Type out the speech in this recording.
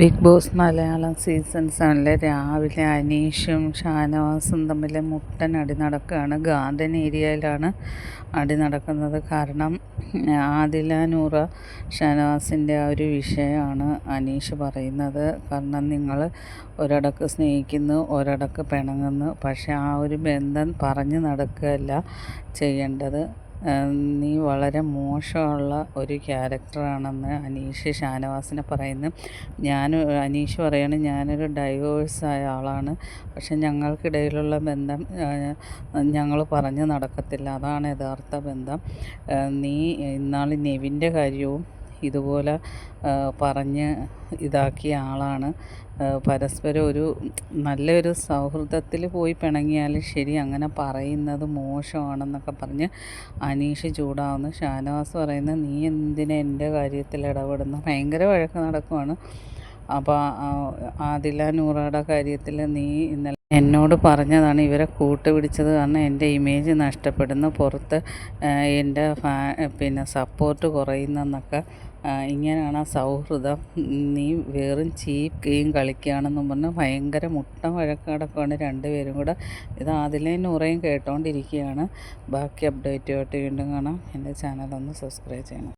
Big boss Malayalam season സെവനിലെ രാവിലെ അനീഷും ഷാനവാസും തമ്മിൽ മുട്ടൻ അടി നടക്കുകയാണ്. ഗാർഡൻ ഏരിയയിലാണ് അടി നടക്കുന്നത്. കാരണം ആദില നൂറ ഷാനവാസിന്റെ ആ ഒരു വിഷയമാണ് അനീഷ് പറയുന്നത്. കാരണം നിങ്ങൾ ഒരടക്ക് സ്നേഹിക്കുന്നു ഒരടക്ക് പിണങ്ങുന്നു. പക്ഷേ ആ ഒരു ബന്ധം പറഞ്ഞു നടക്കുകയല്ല ചെയ്യേണ്ടത്. നീ വളരെ മോശമുള്ള ഒരു ക്യാരക്ടറാണെന്ന് അനീഷ് ഷാനവാസിനെ പറയുന്നു. ഞാൻ അനീഷ് പറയാണ് ഞാനൊരു ഡൈവേഴ്സായ ആളാണ്. പക്ഷെ ഞങ്ങൾക്കിടയിലുള്ള ബന്ധം ഞങ്ങൾ പറഞ്ഞു നടക്കത്തില്ല. അതാണ് യഥാർത്ഥ ബന്ധം. നീ ഇന്നാൾ നെവിന്റെ കാര്യവും ഇതുപോലെ പറഞ്ഞ് ഇതാക്കിയ ആളാണ്. പരസ്പരം ഒരു നല്ലൊരു സൗഹൃദത്തിൽ പോയി പിണങ്ങിയാൽ ശരി അങ്ങനെ പറയുന്നത് മോശമാണെന്നൊക്കെ പറഞ്ഞ് അനീഷ് ചൂടാവുന്നു. ഷാനവാസ് പറയുന്നത് നീ എന്തിനാ എന്റെ കാര്യത്തിൽ ഇടപെടുന്നു? ഭയങ്കര വഴക്ക് നടക്കുവാണ്. അപ്പോൾ ആദില നൂറയുടെ കാര്യത്തിൽ നീ ഇന്നലെ എന്നോട് പറഞ്ഞതാണ് ഇവരെ കൂട്ടുപിടിച്ചത് കാരണം എന്റെ ഇമേജ് നഷ്ടപ്പെടുന്നു. പുറത്ത് എന്റെ ഫാ പിന്നെ സപ്പോർട്ട് കുറയുന്നെന്നൊക്കെ ഇങ്ങനെയാണ് സൗഹൃദം. നീ വെറും ചീപ്പ് ഗെയിം കളിക്കുകയാണെന്നും പറഞ്ഞ് ഭയങ്കര മുട്ട വഴക്കടക്കമാണ് രണ്ടുപേരും കൂടെ. ഇത് അതിലേ നൂറയും കേട്ടോണ്ടിരിക്കുകയാണ്. ബാക്കി അപ്ഡേറ്റുമായിട്ട് വീണ്ടും കാണാം. എന്റെ ചാനൽ ഒന്ന് സബ്സ്ക്രൈബ് ചെയ്യണം.